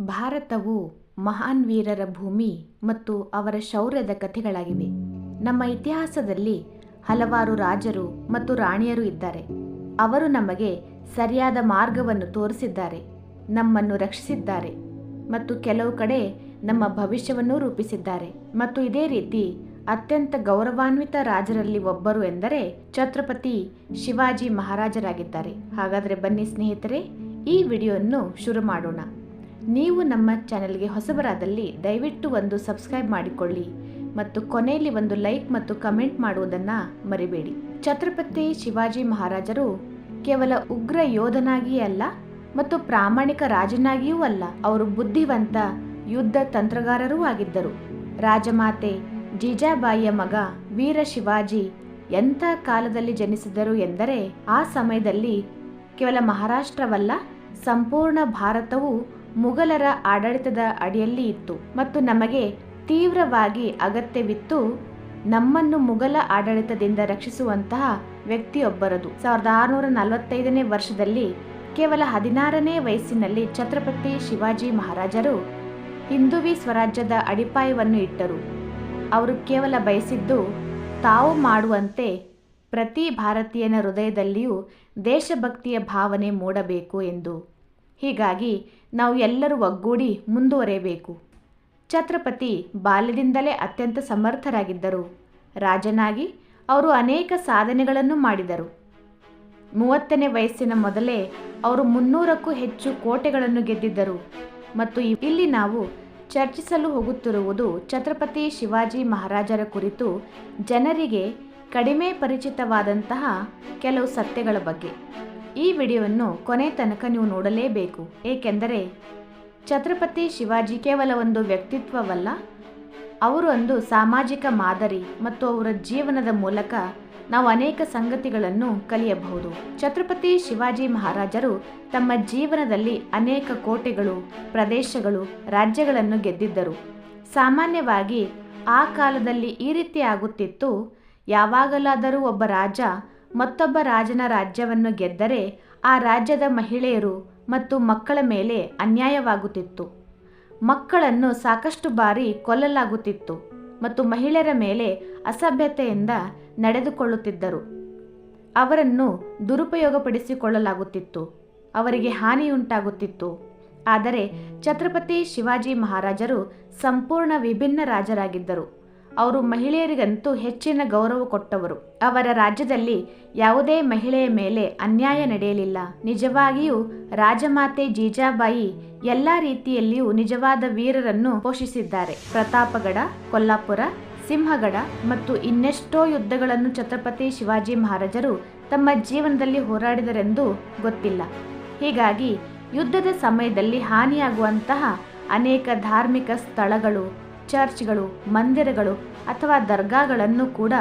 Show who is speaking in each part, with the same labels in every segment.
Speaker 1: ಭಾರತವು ಮಹಾನ್ ವೀರರ ಭೂಮಿ ಮತ್ತು ಅವರ ಶೌರ್ಯದ ಕಥೆಗಳಾಗಿವೆ. ನಮ್ಮ ಇತಿಹಾಸದಲ್ಲಿ ಹಲವಾರು ರಾಜರು ಮತ್ತು ರಾಣಿಯರು ಇದ್ದಾರೆ. ಅವರು ನಮಗೆ ಸರಿಯಾದ ಮಾರ್ಗವನ್ನು ತೋರಿಸಿದ್ದಾರೆ, ನಮ್ಮನ್ನು ರಕ್ಷಿಸಿದ್ದಾರೆ ಮತ್ತು ಕೆಲವು ಕಡೆ ನಮ್ಮ ಭವಿಷ್ಯವನ್ನು ರೂಪಿಸಿದ್ದಾರೆ. ಮತ್ತು ಇದೇ ರೀತಿ ಅತ್ಯಂತ ಗೌರವಾನ್ವಿತ ರಾಜರಲ್ಲಿ ಒಬ್ಬರು ಎಂದರೆ ಛತ್ರಪತಿ ಶಿವಾಜಿ ಮಹಾರಾಜರಾಗಿದ್ದಾರೆ. ಹಾಗಾದರೆ ಬನ್ನಿ ಸ್ನೇಹಿತರೆ, ಈ ವಿಡಿಯೋವನ್ನು ಶುರು ಮಾಡೋಣ. ನೀವು ನಮ್ಮ ಚಾನೆಲ್ಗೆ ಹೊಸಬರಾದಲ್ಲಿ ದಯವಿಟ್ಟು ಒಂದು ಸಬ್ಸ್ಕ್ರೈಬ್ ಮಾಡಿಕೊಳ್ಳಿ ಮತ್ತು ಕೊನೆಯಲ್ಲಿ ಒಂದು ಲೈಕ್ ಮತ್ತು ಕಮೆಂಟ್ ಮಾಡುವುದನ್ನು ಮರಿಬೇಡಿ. ಛತ್ರಪತಿ ಶಿವಾಜಿ ಮಹಾರಾಜರು ಕೇವಲ ಉಗ್ರ ಯೋಧನಾಗಿಯೇ ಅಲ್ಲ ಮತ್ತು ಪ್ರಾಮಾಣಿಕ ರಾಜನಾಗಿಯೂ ಅಲ್ಲ, ಅವರು ಬುದ್ಧಿವಂತ ಯುದ್ಧ ತಂತ್ರಗಾರರೂ ಆಗಿದ್ದರು. ರಾಜಮಾತೆ ಜೀಜಾಬಾಯಿಯ ಮಗ ವೀರ ಶಿವಾಜಿ ಎಂಥ ಕಾಲದಲ್ಲಿ ಜನಿಸಿದರು ಎಂದರೆ ಆ ಸಮಯದಲ್ಲಿ ಕೇವಲ ಮಹಾರಾಷ್ಟ್ರವಲ್ಲ, ಸಂಪೂರ್ಣ ಭಾರತವು ಮುಘಲರ ಆಡಳಿತದ ಅಡಿಯಲ್ಲಿ ಇತ್ತು ಮತ್ತು ನಮಗೆ ತೀವ್ರವಾಗಿ ಅಗತ್ಯವಿತ್ತು ನಮ್ಮನ್ನು ಮುಘಲ ಆಡಳಿತದಿಂದ ರಕ್ಷಿಸುವಂತಹ ವ್ಯಕ್ತಿಯೊಬ್ಬರದು. ಸಾವಿರದ ಆರುನೂರ ನಲವತ್ತೈದನೇ ವರ್ಷದಲ್ಲಿ ಕೇವಲ ಹದಿನಾರನೇ ವಯಸ್ಸಿನಲ್ಲಿ ಛತ್ರಪತಿ ಶಿವಾಜಿ ಮಹಾರಾಜರು ಹಿಂದೂವಿ ಸ್ವರಾಜ್ಯದ ಅಡಿಪಾಯವನ್ನು ಇಟ್ಟರು. ಅವರು ಕೇವಲ ಬಯಸಿದ್ದು ತಾವು ಮಾಡುವಂತೆ ಪ್ರತಿ ಭಾರತೀಯನ ಹೃದಯದಲ್ಲಿಯೂ ದೇಶಭಕ್ತಿಯ ಭಾವನೆ ಮೂಡಬೇಕು ಎಂದು. ಹೀಗಾಗಿ ನಾವು ಎಲ್ಲರೂ ಒಗ್ಗೂಡಿ ಮುಂದುವರೆಯಬೇಕು. ಛತ್ರಪತಿ ಬಾಲ್ಯದಿಂದಲೇ ಅತ್ಯಂತ ಸಮರ್ಥರಾಗಿದ್ದರು. ರಾಜನಾಗಿ ಅವರು ಅನೇಕ ಸಾಧನೆಗಳನ್ನು ಮಾಡಿದರು. ಮೂವತ್ತನೇ ವಯಸ್ಸಿನ ಮೊದಲೇ ಅವರು ಮುನ್ನೂರಕ್ಕೂ ಹೆಚ್ಚು ಕೋಟೆಗಳನ್ನು ಗೆದ್ದಿದ್ದರು ಮತ್ತು ಇಲ್ಲಿ ನಾವು ಚರ್ಚಿಸಲು ಹೋಗುತ್ತಿರುವುದು ಛತ್ರಪತಿ ಶಿವಾಜಿ ಮಹಾರಾಜರ ಕುರಿತು ಜನರಿಗೆ ಕಡಿಮೆ ಪರಿಚಿತವಾದಂತಹ ಕೆಲವು ಸತ್ಯಗಳ ಬಗ್ಗೆ. ಈ ವಿಡಿಯೋವನ್ನು ಕೊನೆ ತನಕ ನೀವು ನೋಡಲೇಬೇಕು. ಏಕೆಂದರೆ ಛತ್ರಪತಿ ಶಿವಾಜಿ ಕೇವಲ ಒಂದು ವ್ಯಕ್ತಿತ್ವವಲ್ಲ, ಅವರು ಒಂದು ಸಾಮಾಜಿಕ ಮಾದರಿ ಮತ್ತು ಅವರ ಜೀವನದ ಮೂಲಕ ನಾವು ಅನೇಕ ಸಂಗತಿಗಳನ್ನು ಕಲಿಯಬಹುದು. ಛತ್ರಪತಿ ಶಿವಾಜಿ ಮಹಾರಾಜರು ತಮ್ಮ ಜೀವನದಲ್ಲಿ ಅನೇಕ ಕೋಟೆಗಳು, ಪ್ರದೇಶಗಳು, ರಾಜ್ಯಗಳನ್ನು ಗೆದ್ದಿದ್ದರು. ಸಾಮಾನ್ಯವಾಗಿ ಆ ಕಾಲದಲ್ಲಿ ಈ ರೀತಿ ಆಗುತ್ತಿತ್ತು, ಯಾವಾಗಲಾದರೂ ಒಬ್ಬ ರಾಜ ಮತ್ತೊಬ್ಬ ರಾಜನ ರಾಜ್ಯವನ್ನು ಗೆದ್ದರೆ ಆ ರಾಜ್ಯದ ಮಹಿಳೆಯರು ಮತ್ತು ಮಕ್ಕಳ ಮೇಲೆ ಅನ್ಯಾಯವಾಗುತ್ತಿತ್ತು. ಮಕ್ಕಳನ್ನು ಸಾಕಷ್ಟು ಬಾರಿ ಕೊಲ್ಲಲಾಗುತ್ತಿತ್ತು ಮತ್ತು ಮಹಿಳೆಯರ ಮೇಲೆ ಅಸಭ್ಯತೆಯಿಂದ ನಡೆದುಕೊಳ್ಳುತ್ತಿದ್ದರು. ಅವರನ್ನು ದುರುಪಯೋಗಪಡಿಸಿಕೊಳ್ಳಲಾಗುತ್ತಿತ್ತು. ಅವರಿಗೆ ಹಾನಿಯುಂಟಾಗುತ್ತಿತ್ತು. ಆದರೆ ಛತ್ರಪತಿ ಶಿವಾಜಿ ಮಹಾರಾಜರು ಸಂಪೂರ್ಣ ವಿಭಿನ್ನ ರಾಜರಾಗಿದ್ದರು. ಅವರು ಮಹಿಳೆಯರಿಗಂತೂ ಹೆಚ್ಚಿನ ಗೌರವ ಕೊಟ್ಟವರು. ಅವರ ರಾಜ್ಯದಲ್ಲಿ ಯಾವುದೇ ಮಹಿಳೆಯ ಮೇಲೆ ಅನ್ಯಾಯ ನಡೆಯಲಿಲ್ಲ. ನಿಜವಾಗಿಯೂ ರಾಜಮಾತೆ ಜೀಜಾಬಾಯಿ ಎಲ್ಲ ರೀತಿಯಲ್ಲಿಯೂ ನಿಜವಾದ ವೀರರನ್ನು ಪೋಷಿಸಿದ್ದಾರೆ. ಪ್ರತಾಪಗಡ, ಕೊಲ್ಲಾಪುರ, ಸಿಂಹಗಡ ಮತ್ತು ಇನ್ನೆಷ್ಟೋ ಯುದ್ಧಗಳನ್ನು ಛತ್ರಪತಿ ಶಿವಾಜಿ ಮಹಾರಾಜರು ತಮ್ಮ ಜೀವನದಲ್ಲಿ ಹೋರಾಡಿದರೆಂದು ಗೊತ್ತಿಲ್ಲ. ಹೀಗಾಗಿ ಯುದ್ಧದ ಸಮಯದಲ್ಲಿ ಹಾನಿಯಾಗುವಂತಹ ಅನೇಕ ಧಾರ್ಮಿಕ ಸ್ಥಳಗಳು ಚರ್ಚ್ಗಳು, ಮಂದಿರಗಳು ಅಥವಾ ದರ್ಗಾಗಳನ್ನು ಕೂಡ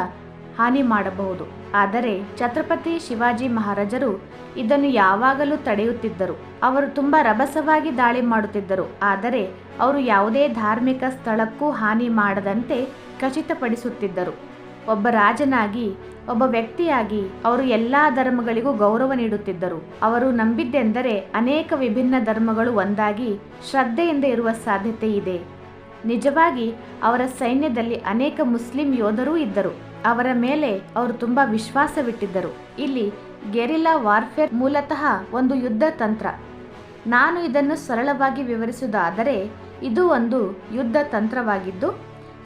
Speaker 1: ಹಾನಿ ಮಾಡಬಹುದು. ಆದರೆ ಛತ್ರಪತಿ ಶಿವಾಜಿ ಮಹಾರಾಜರು ಇದನ್ನು ಯಾವಾಗಲೂ ತಡೆಯುತ್ತಿದ್ದರು. ಅವರು ತುಂಬ ರಭಸವಾಗಿ ದಾಳಿ ಮಾಡುತ್ತಿದ್ದರು. ಆದರೆ ಅವರು ಯಾವುದೇ ಧಾರ್ಮಿಕ ಸ್ಥಳಕ್ಕೂ ಹಾನಿ ಮಾಡದಂತೆ ಖಚಿತಪಡಿಸುತ್ತಿದ್ದರು. ಒಬ್ಬ ರಾಜನಾಗಿ, ಒಬ್ಬ ವ್ಯಕ್ತಿಯಾಗಿ ಅವರು ಎಲ್ಲ ಧರ್ಮಗಳಿಗೂ ಗೌರವ ನೀಡುತ್ತಿದ್ದರು. ಅವರು ನಂಬಿದ್ದೆಂದರೆ ಅನೇಕ ವಿಭಿನ್ನ ಧರ್ಮಗಳು ಒಂದಾಗಿ ಶ್ರದ್ಧೆಯಿಂದ ಇರುವ ಸಾಧ್ಯತೆ ಇದೆ. ನಿಜವಾಗಿ ಅವರ ಸೈನ್ಯದಲ್ಲಿ ಅನೇಕ ಮುಸ್ಲಿಂ ಯೋಧರೂ ಇದ್ದರು. ಅವರ ಮೇಲೆ ಅವರು ತುಂಬ ವಿಶ್ವಾಸವಿಟ್ಟಿದ್ದರು. ಇಲ್ಲಿ ಗೆರಿಲ್ಲಾ ವಾರ್ಫೇರ್ ಮೂಲತಃ ಒಂದು ಯುದ್ಧ ತಂತ್ರ. ನಾನು ಇದನ್ನು ಸರಳವಾಗಿ ವಿವರಿಸುವುದಾದರೆ, ಇದು ಒಂದು ಯುದ್ಧ ತಂತ್ರವಾಗಿದ್ದು,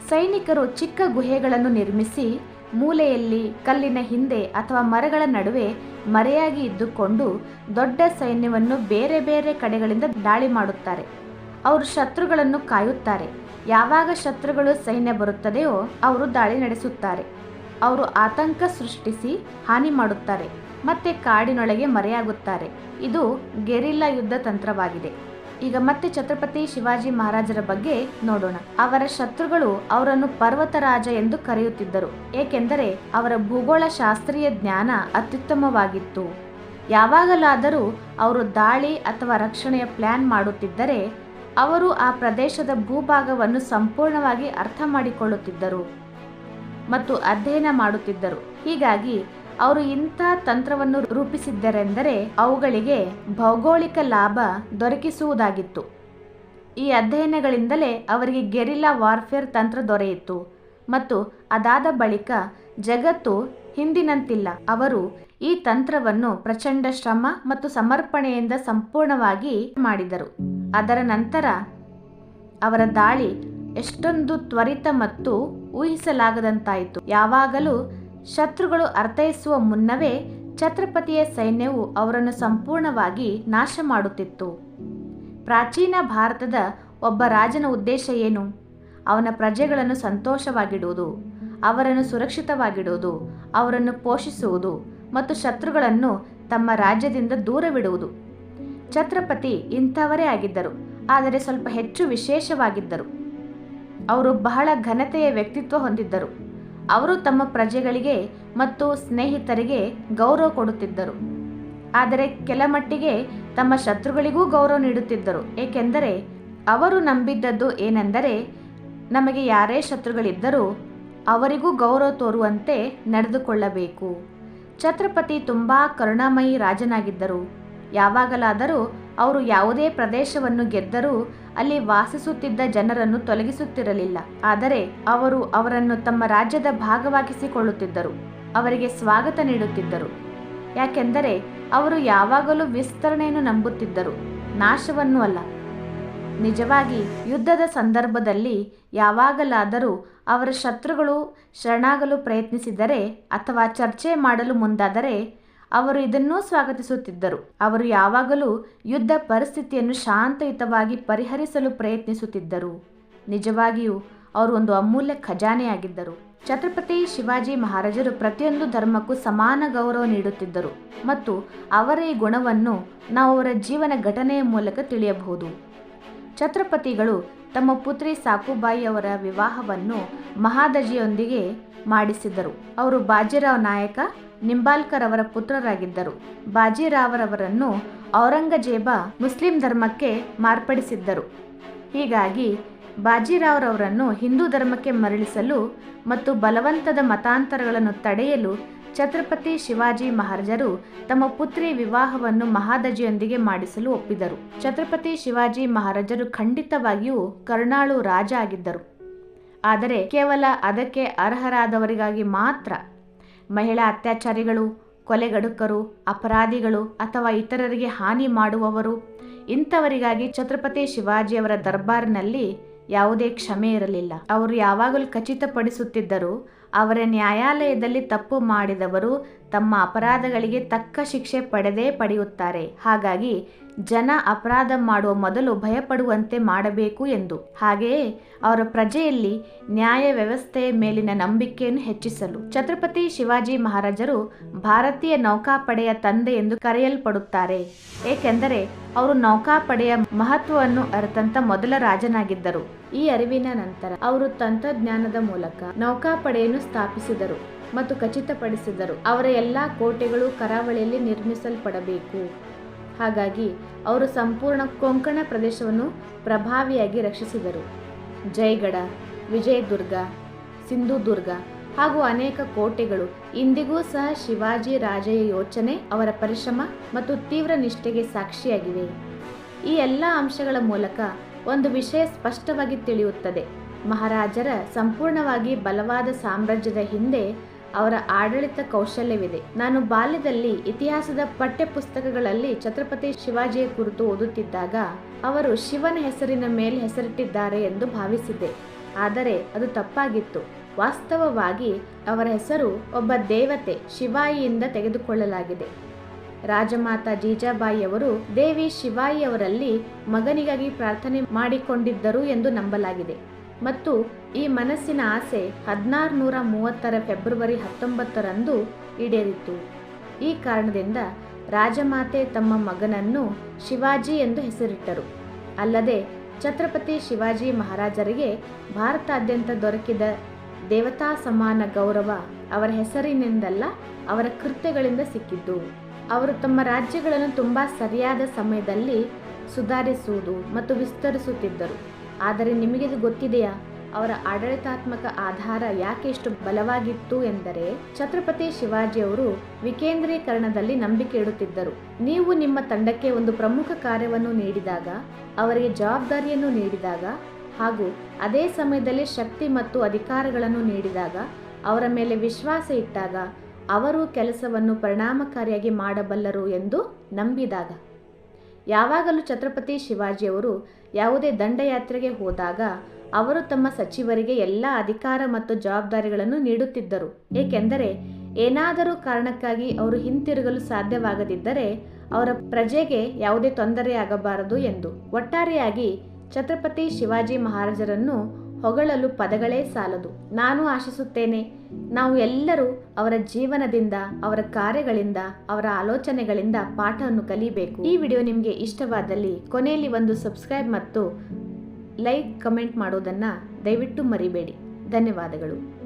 Speaker 1: ಸೈನಿಕರು ಚಿಕ್ಕ ಗುಹೆಗಳನ್ನು ನಿರ್ಮಿಸಿ, ಮೂಲೆಯಲ್ಲಿ, ಕಲ್ಲಿನ ಹಿಂದೆ ಅಥವಾ ಮರಗಳ ನಡುವೆ ಮರೆಯಾಗಿ ಇದ್ದುಕೊಂಡು ದೊಡ್ಡ ಸೈನ್ಯವನ್ನು ಬೇರೆ ಬೇರೆ ಕಡೆಗಳಿಂದ ದಾಳಿ ಮಾಡುತ್ತಾರೆ. ಅವರು ಶತ್ರುಗಳನ್ನು ಕಾಯುತ್ತಾರೆ. ಯಾವಾಗ ಶತ್ರುಗಳು ಸೈನ್ಯ ಬರುತ್ತದೆಯೋ ಅವರು ದಾಳಿ ನಡೆಸುತ್ತಾರೆ. ಅವರು ಆತಂಕ ಸೃಷ್ಟಿಸಿ ಹಾನಿ ಮಾಡುತ್ತಾರೆ ಮತ್ತೆ ಕಾಡಿನೊಳಗೆ ಮರೆಯಾಗುತ್ತಾರೆ. ಇದು ಗೆರಿಲ್ಲಾ ಯುದ್ಧ ತಂತ್ರವಾಗಿದೆ. ಈಗ ಮತ್ತೆ ಛತ್ರಪತಿ ಶಿವಾಜಿ ಮಹಾರಾಜರ ಬಗ್ಗೆ ನೋಡೋಣ. ಅವರ ಶತ್ರುಗಳು ಅವರನ್ನು ಪರ್ವತರಾಜ ಎಂದು ಕರೆಯುತ್ತಿದ್ದರು. ಏಕೆಂದರೆ ಅವರ ಭೂಗೋಳ ಶಾಸ್ತ್ರೀಯ ಜ್ಞಾನ ಅತ್ಯುತ್ತಮವಾಗಿತ್ತು. ಯಾವಾಗಲಾದರೂ ಅವರು ದಾಳಿ ಅಥವಾ ರಕ್ಷಣೆಯ ಪ್ಲಾನ್ ಮಾಡುತ್ತಿದ್ದರೆ ಅವರು ಆ ಪ್ರದೇಶದ ಭೂಭಾಗವನ್ನು ಸಂಪೂರ್ಣವಾಗಿ ಅರ್ಥ ಮಾಡಿಕೊಳ್ಳುತ್ತಿದ್ದರು ಮತ್ತು ಅಧ್ಯಯನ ಮಾಡುತ್ತಿದ್ದರು. ಹೀಗಾಗಿ ಅವರು ಇಂಥ ತಂತ್ರವನ್ನು ರೂಪಿಸಿದ್ದರೆಂದರೆ ಅವುಗಳಿಗೆ ಭೌಗೋಳಿಕ ಲಾಭ ದೊರಕಿಸುವುದಾಗಿತ್ತು. ಈ ಅಧ್ಯಯನಗಳಿಂದಲೇ ಅವರಿಗೆ ಗೆರಿಲ್ಲಾ ವಾರ್ಫೇರ್ ತಂತ್ರ ದೊರೆಯಿತು ಮತ್ತು ಅದಾದ ಬಳಿಕ ಜಗತ್ತು ಹಿಂದಿನಂತಿಲ್ಲ. ಅವರು ಈ ತಂತ್ರವನ್ನು ಪ್ರಚಂಡ ಶ್ರಮ ಮತ್ತು ಸಮರ್ಪಣೆಯಿಂದ ಸಂಪೂರ್ಣವಾಗಿ ಮಾಡಿದರು. ಅದರ ನಂತರ ಅವರ ದಾಳಿ ಎಷ್ಟೊಂದು ತ್ವರಿತ ಮತ್ತು ಊಹಿಸಲಾಗದಂತಾಯಿತು. ಯಾವಾಗಲೂ ಶತ್ರುಗಳು ಅರ್ಥೈಸುವ ಮುನ್ನವೇ ಛತ್ರಪತಿಯ ಸೈನ್ಯವು ಅವರನ್ನು ಸಂಪೂರ್ಣವಾಗಿ ನಾಶ ಮಾಡುತ್ತಿತ್ತು ಪ್ರಾಚೀನ ಭಾರತದ ಒಬ್ಬ ರಾಜನ ಉದ್ದೇಶ ಏನು? ಅವನ ಪ್ರಜೆಗಳನ್ನು ಸಂತೋಷವಾಗಿಡುವುದು, ಅವರನ್ನು ಸುರಕ್ಷಿತವಾಗಿಡುವುದು, ಅವರನ್ನು ಪೋಷಿಸುವುದು ಮತ್ತು ಶತ್ರುಗಳನ್ನು ತಮ್ಮ ರಾಜ್ಯದಿಂದ ದೂರವಿಡುವುದು. ಛತ್ರಪತಿ ಇಂಥವರೇ ಆಗಿದ್ದರು, ಆದರೆ ಸ್ವಲ್ಪ ಹೆಚ್ಚು ವಿಶೇಷವಾಗಿದ್ದರು. ಅವರು ಬಹಳ ಘನತೆಯ ವ್ಯಕ್ತಿತ್ವ ಹೊಂದಿದ್ದರು. ಅವರು ತಮ್ಮ ಪ್ರಜೆಗಳಿಗೆ ಮತ್ತು ಸ್ನೇಹಿತರಿಗೆ ಗೌರವ ಕೊಡುತ್ತಿದ್ದರು. ಆದರೆ ಕೆಲ ಮಟ್ಟಿಗೆ ತಮ್ಮ ಶತ್ರುಗಳಿಗೂ ಗೌರವ ನೀಡುತ್ತಿದ್ದರು, ಏಕೆಂದರೆ ಅವರು ನಂಬಿದ್ದದ್ದು ಏನೆಂದರೆ ನಮಗೆ ಯಾರೇ ಶತ್ರುಗಳಿದ್ದರೂ ಅವರಿಗೂ ಗೌರವ ತೋರುವಂತೆ ನಡೆದುಕೊಳ್ಳಬೇಕು. ಛತ್ರಪತಿ ತುಂಬ ಕರುಣಾಮಯಿ ರಾಜನಾಗಿದ್ದರು. ಯಾವಾಗಲಾದರೂ ಅವರು ಯಾವುದೇ ಪ್ರದೇಶವನ್ನು ಗೆದ್ದರೂ ಅಲ್ಲಿ ವಾಸಿಸುತ್ತಿದ್ದ ಜನರನ್ನು ತೊಲಗಿಸುತ್ತಿರಲಿಲ್ಲ. ಆದರೆ ಅವರು ಅವರನ್ನು ತಮ್ಮ ರಾಜ್ಯದ ಭಾಗವಾಗಿಸಿಕೊಳ್ಳುತ್ತಿದ್ದರು. ಅವರಿಗೆ ಸ್ವಾಗತ ನೀಡುತ್ತಿದ್ದರು. ಯಾಕೆಂದರೆ ಅವರು ಯಾವಾಗಲೂ ವಿಸ್ತರಣೆಯನ್ನು ನಂಬುತ್ತಿದ್ದರು. ನಾಶವನ್ನು ಅಲ್ಲ. ನಿಜವಾಗಿ ಯುದ್ಧದ ಸಂದರ್ಭದಲ್ಲಿ ಯಾವಾಗಲಾದರೂ ಅವರ ಶತ್ರುಗಳು ಶರಣಾಗಲು ಪ್ರಯತ್ನಿಸಿದರೆ ಅಥವಾ ಚರ್ಚೆ ಮಾಡಲು ಮುಂದಾದರೆ ಅವರು ಇದನ್ನೂ ಸ್ವಾಗತಿಸುತ್ತಿದ್ದರು. ಅವರು ಯಾವಾಗಲೂ ಯುದ್ಧ ಪರಿಸ್ಥಿತಿಯನ್ನು ಶಾಂತಯುತವಾಗಿ ಪರಿಹರಿಸಲು ಪ್ರಯತ್ನಿಸುತ್ತಿದ್ದರು. ನಿಜವಾಗಿಯೂ ಅವರು ಒಂದು ಅಮೂಲ್ಯ ಖಜಾನೆಯಾಗಿದ್ದರು. ಛತ್ರಪತಿ ಶಿವಾಜಿ ಮಹಾರಾಜರು ಪ್ರತಿಯೊಂದು ಧರ್ಮಕ್ಕೂ ಸಮಾನ ಗೌರವ ನೀಡುತ್ತಿದ್ದರು ಮತ್ತು ಅವರ ಈ ಗುಣವನ್ನು ನಾವು ಅವರ ಜೀವನ ಘಟನೆಯ ಮೂಲಕ ತಿಳಿಯಬಹುದು. ಛತ್ರಪತಿಗಳು ತಮ್ಮ ಪುತ್ರಿ ಸಾಕುಬಾಯಿ ಅವರ ವಿವಾಹವನ್ನು ಮಹಾದಜಿಯೊಂದಿಗೆ ಮಾಡಿಸಿದರು. ಅವರು ಬಾಜಿರಾವ್ ನಾಯಕ ನಿಂಬಾಲ್ಕರ್ ಅವರ ಪುತ್ರರಾಗಿದ್ದರು. ಬಾಜಿರಾವರವರನ್ನು ಔರಂಗಜೇಬ ಮುಸ್ಲಿಂ ಧರ್ಮಕ್ಕೆ ಮಾರ್ಪಡಿಸಿದ್ದರು. ಹೀಗಾಗಿ ಬಾಜಿರಾವ್ರವರನ್ನು ಹಿಂದೂ ಧರ್ಮಕ್ಕೆ ಮರಳಿಸಲು ಮತ್ತು ಬಲವಂತದ ಮತಾಂತರಗಳನ್ನು ತಡೆಯಲು ಛತ್ರಪತಿ ಶಿವಾಜಿ ಮಹಾರಾಜರು ತಮ್ಮ ಪುತ್ರಿ ವಿವಾಹವನ್ನು ಮಹಾದಜಿಯೊಂದಿಗೆ ಮಾಡಿಸಲು ಒಪ್ಪಿದರು. ಛತ್ರಪತಿ ಶಿವಾಜಿ ಮಹಾರಾಜರು ಖಂಡಿತವಾಗಿಯೂ ಕರುಣಾಳು ರಾಜ ಆಗಿದ್ದರು. ಆದರೆ ಕೇವಲ ಅದಕ್ಕೆ ಅರ್ಹರಾದವರಿಗಾಗಿ ಮಾತ್ರ ಮಹಿಳಾ ಅತ್ಯಾಚಾರಿಗಳು ಕೊಲೆಗಡುಕರು ಅಪರಾಧಿಗಳು ಅಥವಾ ಇತರರಿಗೆ ಹಾನಿ ಮಾಡುವವರು. ಇಂಥವರಿಗಾಗಿ ಛತ್ರಪತಿ ಶಿವಾಜಿಯವರ ದರ್ಬಾರ್ನಲ್ಲಿ ಯಾವುದೇ ಕ್ಷಮೆ ಇರಲಿಲ್ಲ. ಅವರು ಯಾವಾಗಲೂ ಖಚಿತಪಡಿಸುತ್ತಿದ್ದರು ಅವರ ನ್ಯಾಯಾಲಯದಲ್ಲಿ ತಪ್ಪು ಮಾಡಿದವರು ತಮ್ಮ ಅಪರಾಧಗಳಿಗೆ ತಕ್ಕ ಶಿಕ್ಷೆ ಪಡೆದೇ ಪಡೆಯುತ್ತಾರೆ. ಹಾಗಾಗಿ ಜನ ಅಪರಾಧ ಮಾಡುವ ಮೊದಲು ಭಯಪಡುವಂತೆ ಮಾಡಬೇಕು ಎಂದು. ಹಾಗೆಯೇ ಅವರ ಪ್ರಜೆಯಲ್ಲಿ ನ್ಯಾಯ ವ್ಯವಸ್ಥೆಯ ಮೇಲಿನ ನಂಬಿಕೆಯನ್ನು ಹೆಚ್ಚಿಸಲು. ಛತ್ರಪತಿ ಶಿವಾಜಿ ಮಹಾರಾಜರು ಭಾರತೀಯ ನೌಕಾಪಡೆಯ ತಂದೆ ಎಂದು ಕರೆಯಲ್ಪಡುತ್ತಾರೆ. ಏಕೆಂದರೆ ಅವರು ನೌಕಾಪಡೆಯ ಮಹತ್ವವನ್ನು ಅರಿತಂತ ಮೊದಲ ರಾಜನಾಗಿದ್ದರು. ಈ ಅರಿವಿನ ನಂತರ ಅವರು ತಂತ್ರಜ್ಞಾನದ ಮೂಲಕ ನೌಕಾಪಡೆಯನ್ನು ಸ್ಥಾಪಿಸಿದರು ಮತ್ತು ಖಚಿತಪಡಿಸಿದರು. ಅವರ ಎಲ್ಲಾ ಕೋಟೆಗಳು ಕರಾವಳಿಯಲ್ಲಿ ನಿರ್ಮಿಸಲ್ಪಡಬೇಕು. ಹಾಗಾಗಿ ಅವರು ಸಂಪೂರ್ಣ ಕೊಂಕಣ ಪ್ರದೇಶವನ್ನು ಪ್ರಭಾವಿಯಾಗಿ ರಕ್ಷಿಸಿದರು. ಜಯಗಡ, ವಿಜಯದುರ್ಗ, ಸಿಂಧುದುರ್ಗ ಹಾಗೂ ಅನೇಕ ಕೋಟೆಗಳು ಇಂದಿಗೂ ಸಹ ಶಿವಾಜಿ ರಾಜೆಯ ಯೋಚನೆ, ಅವರ ಪರಿಶ್ರಮ ಮತ್ತು ತೀವ್ರ ನಿಷ್ಠೆಗೆ ಸಾಕ್ಷಿಯಾಗಿವೆ. ಈ ಎಲ್ಲ ಅಂಶಗಳ ಮೂಲಕ ಒಂದು ವಿಷಯ ಸ್ಪಷ್ಟವಾಗಿ ತಿಳಿಯುತ್ತದೆ. ಮಹಾರಾಜರ ಸಂಪೂರ್ಣವಾಗಿ ಬಲವಾದ ಸಾಮ್ರಾಜ್ಯದ ಹಿಂದೆ ಅವರ ಆಡಳಿತ ಕೌಶಲ್ಯವಿದೆ. ನಾನು ಬಾಲ್ಯದಲ್ಲಿ ಇತಿಹಾಸದ ಪಠ್ಯ ಪುಸ್ತಕಗಳಲ್ಲಿ ಛತ್ರಪತಿ ಶಿವಾಜಿಯ ಕುರಿತು ಓದುತ್ತಿದ್ದಾಗ ಅವರು ಶಿವನ ಹೆಸರಿನ ಮೇಲೆ ಹೆಸರಿಟ್ಟಿದ್ದಾರೆ ಎಂದು ಭಾವಿಸಿದ್ದೆ. ಆದರೆ ಅದು ತಪ್ಪಾಗಿತ್ತು. ವಾಸ್ತವವಾಗಿ ಅವರ ಹೆಸರು ಒಬ್ಬ ದೇವತೆ ಶಿವಾಯಿಯಿಂದ ತೆಗೆದುಕೊಳ್ಳಲಾಗಿದೆ. ರಾಜಮಾತಾ ಜೀಜಾಬಾಯಿಯವರು ದೇವಿ ಶಿವಾಯಿಯವರಲ್ಲಿ ಮಗನಿಗಾಗಿ ಪ್ರಾರ್ಥನೆ ಮಾಡಿಕೊಂಡಿದ್ದರು ಎಂದು ನಂಬಲಾಗಿದೆ. ಮತ್ತು ಈ ಮನಸ್ಸಿನ ಆಸೆ ಹದಿನಾರು ನೂರ ಮೂವತ್ತರ ಫೆಬ್ರವರಿ ಹತ್ತೊಂಬತ್ತರಂದು ಈಡೇರಿತು ಈ ಕಾರಣದಿಂದ ರಾಜಮಾತೆ ತಮ್ಮ ಮಗನನ್ನು ಶಿವಾಜಿ ಎಂದು ಹೆಸರಿಟ್ಟರು. ಅಲ್ಲದೆ ಛತ್ರಪತಿ ಶಿವಾಜಿ ಮಹಾರಾಜರಿಗೆ ಭಾರತಾದ್ಯಂತ ದೊರಕಿದ ದೇವತಾ ಸಮಾನ ಗೌರವ ಅವರ ಹೆಸರಿನಿಂದಲ್ಲ, ಅವರ ಕೃತ್ಯಗಳಿಂದ ಸಿಕ್ಕಿದ್ದು. ಅವರು ತಮ್ಮ ರಾಜ್ಯಗಳನ್ನು ತುಂಬ ಸರಿಯಾದ ಸಮಯದಲ್ಲಿ ಸುಧಾರಿಸುವುದು ಮತ್ತು ವಿಸ್ತರಿಸುತ್ತಿದ್ದರು. ಆದರೆ ನಿಮಗೆ ಗೊತ್ತಿದೆಯಾ? ಅವರ ಆಡಳಿತಾತ್ಮಕ ಆಧಾರ ಯಾಕೆ ಇಷ್ಟು ಬಲವಾಗಿತ್ತು ಎಂದರೆ, ಛತ್ರಪತಿ ಶಿವಾಜಿಯವರು ವಿಕೇಂದ್ರೀಕರಣದಲ್ಲಿ ನಂಬಿಕೆ ಇಡುತ್ತಿದ್ದರು. ನೀವು ನಿಮ್ಮ ತಂಡಕ್ಕೆ ಒಂದು ಪ್ರಮುಖ ಕಾರ್ಯವನ್ನು ನೀಡಿದಾಗ, ಅವರಿಗೆ ಜವಾಬ್ದಾರಿಯನ್ನು ನೀಡಿದಾಗ, ಹಾಗೂ ಅದೇ ಸಮಯದಲ್ಲಿ ಶಕ್ತಿ ಮತ್ತು ಅಧಿಕಾರಗಳನ್ನು ನೀಡಿದಾಗ, ಅವರ ಮೇಲೆ ವಿಶ್ವಾಸ ಇಟ್ಟಾಗ ಅವರು ಕೆಲಸವನ್ನು ಪರಿಣಾಮಕಾರಿಯಾಗಿ ಮಾಡಬಲ್ಲರು ಎಂದು ನಂಬಿದಾಗ. ಯಾವಾಗಲೂ ಛತ್ರಪತಿ ಶಿವಾಜಿಯವರು ಯಾವುದೇ ದಂಡಯಾತ್ರೆಗೆ ಹೋದಾಗ ಅವರು ತಮ್ಮ ಸಚಿವರಿಗೆ ಎಲ್ಲ ಅಧಿಕಾರ ಮತ್ತು ಜವಾಬ್ದಾರಿಗಳನ್ನು ನೀಡುತ್ತಿದ್ದರು. ಏಕೆಂದರೆ ಏನಾದರೂ ಕಾರಣಕ್ಕಾಗಿ ಅವರು ಹಿಂತಿರುಗಲು ಸಾಧ್ಯವಾಗದಿದ್ದರೆ ಅವರ ಪ್ರಜೆಗೆ ಯಾವುದೇ ತೊಂದರೆಯಾಗಬಾರದು ಎಂದು ಒಟ್ಟಾರೆಯಾಗಿ ಛತ್ರಪತಿ ಶಿವಾಜಿ ಮಹಾರಾಜರನ್ನು ಹೊಗಳಲು ಪದಗಳೇ ಸಾಲದು. ನಾನು ಆಶಿಸುತ್ತೇನೆ, ನಾವು ಎಲ್ಲರೂ ಅವರ ಜೀವನದಿಂದ, ಅವರ ಕಾರ್ಯಗಳಿಂದ, ಅವರ ಆಲೋಚನೆಗಳಿಂದ ಪಾಠವನ್ನು ಕಲಿಬೇಕು. ಈ ವಿಡಿಯೋ ನಿಮಗೆ ಇಷ್ಟವಾದಲ್ಲಿ ಕೊನೆಯಲ್ಲಿ ಒಂದು ಸಬ್ಸ್ಕ್ರೈಬ್ ಮತ್ತು ಲೈಕ್, ಕಮೆಂಟ್ ಮಾಡೋದನ್ನು ದಯವಿಟ್ಟು ಮರಿಬೇಡಿ. ಧನ್ಯವಾದಗಳು.